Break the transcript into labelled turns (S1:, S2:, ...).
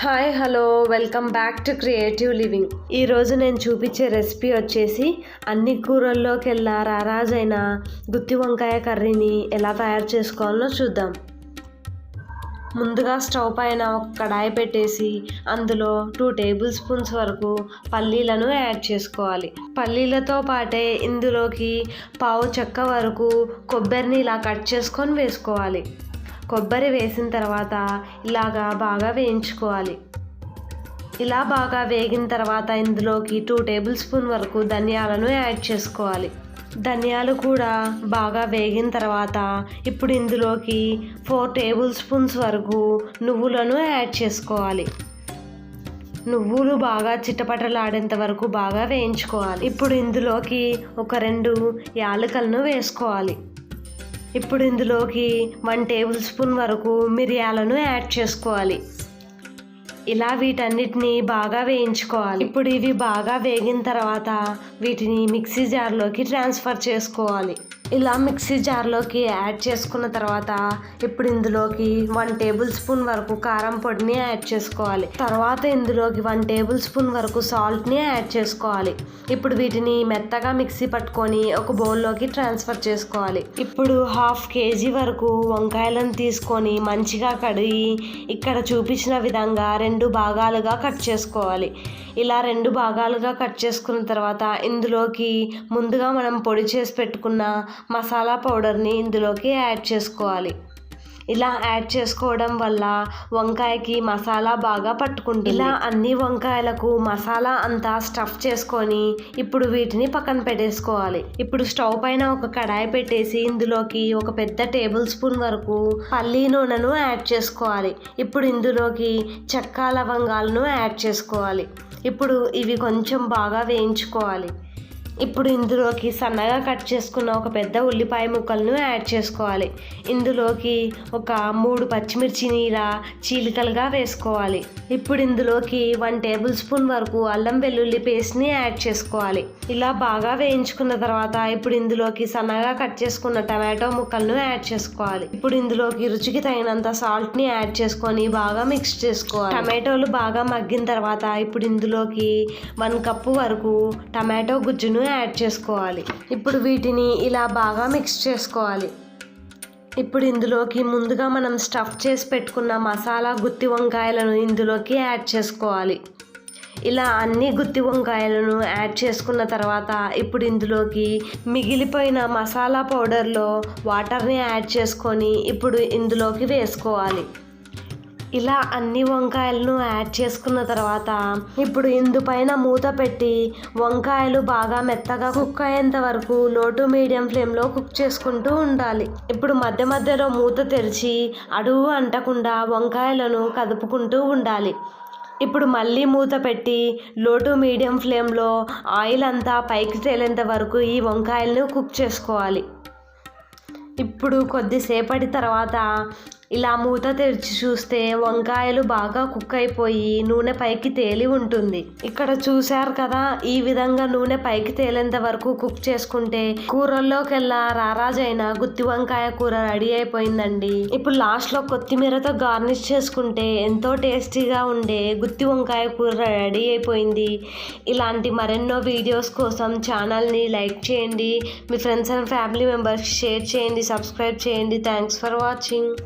S1: Hi hello welcome back to creative living. ఈరోజు నేను చూపించే రెసిపీ వచ్చేసి అన్ని కూరల్లోకెల్లా రారాజైన గుత్తి వంకాయ కర్రీని ఎలా తయారు చేసుకోవాలో చూద్దాం. ముందుగా స్టవ్ పైన ఒక కడాయి పెట్టేసి అందులో టూ టేబుల్ స్పూన్స్ వరకు పల్లీలను యాడ్ చేసుకోవాలి. పల్లీలతో పాటే ఇందులోకి పావు చెక్క వరకు కొబ్బరిని ఇలా కట్ చేసుకొని వేసుకోవాలి. కొబ్బరి వేసిన తర్వాత ఇలాగా బాగా వేయించుకోవాలి. ఇలా బాగా వేగిన తర్వాత ఇందులోకి టూ టేబుల్ స్పూన్ వరకు ధనియాలను యాడ్ చేసుకోవాలి. ధనియాలు కూడా బాగా వేగిన తర్వాత ఇప్పుడు ఇందులోకి ఫోర్ టేబుల్ స్పూన్స్ వరకు నువ్వులను యాడ్ చేసుకోవాలి. నువ్వులు బాగా చిట్టపటలాడేంత వరకు బాగా వేయించుకోవాలి. ఇప్పుడు ఇందులోకి ఒక రెండు యాలకలను వేసుకోవాలి. ఇప్పుడు ఇందులోకి వన్ టేబుల్ స్పూన్ వరకు మిరియాలను యాడ్ చేసుకోవాలి. ఇలా వీటన్నిటిని బాగా వేయించుకోవాలి. ఇప్పుడు ఇవి బాగా వేగిన తర్వాత వీటిని మిక్సీ జార్లోకి ట్రాన్స్ఫర్ చేసుకోవాలి. ఇలా మిక్సీ జార్లోకి యాడ్ చేసుకున్న తర్వాత ఇప్పుడు ఇందులోకి వన్ టేబుల్ స్పూన్ వరకు కారం పొడిని యాడ్ చేసుకోవాలి. తర్వాత ఇందులోకి వన్ టేబుల్ స్పూన్ వరకు సాల్ట్ని యాడ్ చేసుకోవాలి. ఇప్పుడు వీటిని మెత్తగా మిక్సీ పట్టుకొని ఒక బౌల్లోకి ట్రాన్స్ఫర్ చేసుకోవాలి. ఇప్పుడు హాఫ్ కేజీ వరకు వంకాయలను తీసుకొని మంచిగా కడిగి ఇక్కడ చూపించిన విధంగా రెండు భాగాలుగా కట్ చేసుకోవాలి. ఇలా రెండు భాగాలుగా కట్ చేసుకున్న తర్వాత ఇందులోకి ముందుగా మనం పొడి చేసి పెట్టుకున్న మసాలా పౌడర్ని ఇందులోకి యాడ్ చేసుకోవాలి. ఇలా యాడ్ చేసుకోవడం వల్ల వంకాయకి మసాలా బాగా పట్టుకుంటుంది. ఇలా అన్ని వంకాయలకు మసాలా అంతా స్టఫ్ చేసుకొని ఇప్పుడు వీటిని పక్కన పెట్టేసుకోవాలి. ఇప్పుడు స్టవ్ పైన ఒక కడాయి పెట్టేసి ఇందులోకి ఒక పెద్ద టేబుల్ స్పూన్ వరకు పల్లీ నూనెను యాడ్ చేసుకోవాలి. ఇప్పుడు ఇందులోకి చెక్క లవంగాలను యాడ్ చేసుకోవాలి. ఇప్పుడు ఇవి కొంచెం బాగా వేయించుకోవాలి. ఇప్పుడు ఇందులోకి సన్నగా కట్ చేసుకున్న ఒక పెద్ద ఉల్లిపాయ ముక్కలను యాడ్ చేసుకోవాలి. ఇందులోకి ఒక మూడు పచ్చిమిర్చిని ఇలా చీలికలుగా వేసుకోవాలి. ఇప్పుడు ఇందులోకి వన్ టేబుల్ స్పూన్ వరకు అల్లం వెల్లుల్లి పేస్ట్ని యాడ్ చేసుకోవాలి. ఇలా బాగా వేయించుకున్న తర్వాత ఇప్పుడు ఇందులోకి సన్నగా కట్ చేసుకున్న టమాటో ముక్కలను యాడ్ చేసుకోవాలి. ఇప్పుడు ఇందులోకి రుచికి తగినంత సాల్ట్ని యాడ్ చేసుకొని బాగా మిక్స్ చేసుకోవాలి. టమాటోలు బాగా మగ్గిన తర్వాత ఇప్పుడు ఇందులోకి వన్ కప్పు వరకు టమాటో గుజ్జును యాడ్ చేసుకోవాలి. ఇప్పుడు వీటిని ఇలా బాగా మిక్స్ చేసుకోవాలి. ఇప్పుడు ఇందులోకి ముందుగా మనం స్టఫ్ చేసి పెట్టుకున్న మసాలా గుత్తి వంకాయలను ఇందులోకి యాడ్ చేసుకోవాలి. ఇలా అన్ని గుత్తి వంకాయలను యాడ్ చేసుకున్న తర్వాత ఇప్పుడు ఇందులోకి మిగిలిపోయిన మసాలా పౌడర్లో వాటర్ని యాడ్ చేసుకొని ఇప్పుడు ఇందులోకి వేసుకోవాలి. ఇలా అన్ని వంకాయలను యాడ్ చేసుకున్న తర్వాత ఇప్పుడు ఇందుపైన మూత పెట్టి వంకాయలు బాగా మెత్తగా కుక్ అయ్యేంత వరకు లో టు మీడియం ఫ్లేమ్లో కుక్ చేసుకుంటూ ఉండాలి. ఇప్పుడు మధ్య మధ్యలో మూత తెరిచి అడుగు అంటకుండా వంకాయలను కదుపుకుంటూ ఉండాలి. ఇప్పుడు మళ్ళీ మూత పెట్టి లో టు మీడియం ఫ్లేమ్లో ఆయిల్ అంతా పైకి తేలేంత వరకు ఈ వంకాయలను కుక్ చేసుకోవాలి. ఇప్పుడు కొద్దిసేపటి తర్వాత ఇలా మూత తెరిచి చూస్తే వంకాయలు బాగా కుక్ అయిపోయి నూనె పైకి తేలి ఉంటుంది. ఇక్కడ చూశారు కదా ఈ విధంగా నూనె పైకి తేలేంత వరకు కుక్ చేసుకుంటే కూరల్లోకెల్లా రారాజైన గుత్తి వంకాయ కూర రెడీ అయిపోయిందండి. ఇప్పుడు లాస్ట్లో కొత్తిమీరతో గార్నిష్ చేసుకుంటే ఎంతో టేస్టీగా ఉండే గుత్తి వంకాయ కూర రెడీ అయిపోయింది. ఇలాంటి మరెన్నో వీడియోస్ కోసం ఛానల్ని లైక్ చేయండి. మీ friends and family members share చేయండి సబ్స్క్రైబ్ చేయండి. Thanks for watching.